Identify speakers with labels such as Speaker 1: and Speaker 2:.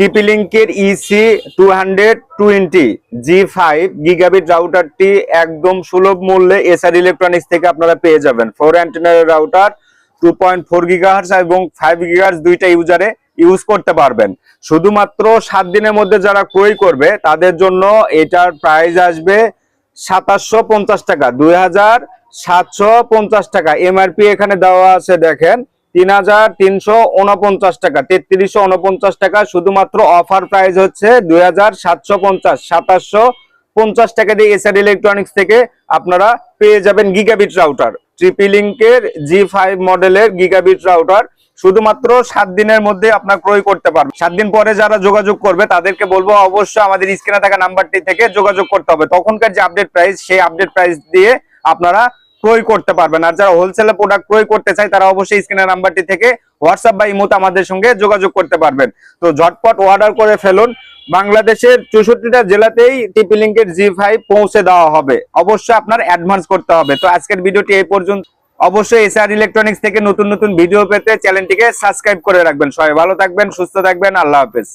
Speaker 1: টিপি লিঙ্কের EC two hundred twenty G five gigabit রাউটারটি একদম সুলভ মূল্যে এসআর ইলেকট্রনিক্স থেকে আপনারা পেয়ে যাবেন। Four অ্যান্টেনার router two point four gigahertz এবং ফাইভ গিগাহার্স দুইটা ইউজারে ইউজ করতে পারবেন। শুধুমাত্র সাত দিনের মধ্যে যারা ক্রয় করবে, তাদের জন্য এটার প্রাইস আসবে সাতাশশো টাকা, দুই হাজার সাতশো পঞ্চাশ টাকা। এমআরপি এখানে দেওয়া আছে, দেখেন। তিন হাজার তিনশো উনপঞ্চাশ টাকা, তেত্রিশশো উনপঞ্চাশ টাকা, শুধুমাত্র অফার প্রাইস হচ্ছে দুই হাজার সাতশো পঞ্চাশ, সাতাশশো পঞ্চাশ টাকা দিয়ে এসআর ইলেকট্রনিক্স থেকে আপনারা পেয়ে যাবেন গিগাবিট রাউটার ট্রিপি লিঙ্কের জি ফাইভ মডেলের গিগাবিট রাউটার শুধুমাত্র সাত দিনের মধ্যে আপনার ক্রয় করতে পারবেন। সাত দিন পরে যারা যোগাযোগ করবে, তাদেরকে বলব অবশ্যই আমাদের স্ক্রিনে থাকা নাম্বারটি থেকে যোগাযোগ করতে হবে। তখনকার যে আপডেট প্রাইস সেই আপডেট প্রাইস দিয়ে আপনারা ক্রয় করতে পারবেন আর যারা হোলসেলে প্রোডাক্ট ক্রয় করতে চায়, তারা অবশ্যই স্ক্রিনের নাম্বারটি থেকে হোয়াটসঅ্যাপ বা ইমোতে আমাদের সঙ্গে যোগাযোগ করতে পারবেন। তো ঝটপট অর্ডার করে ফেলুন। বাংলাদেশের চৌষট্টিটা জেলাতেই টিপি লিঙ্কের জি ফাইভ পৌঁছে দেওয়া হবে। অবশ্যই আপনার অ্যাডভান্স করতে হবে। তো আজকের ভিডিওটি এই পর্যন্ত। অবশ্যই এসআর ইলেকট্রনিক্স থেকে নতুন নতুন ভিডিও পেতে চ্যানেলটিকে সাবস্ক্রাইব করে রাখবেন। সবাই ভালো থাকবেন, সুস্থ থাকবেন। আল্লাহ হাফেজ।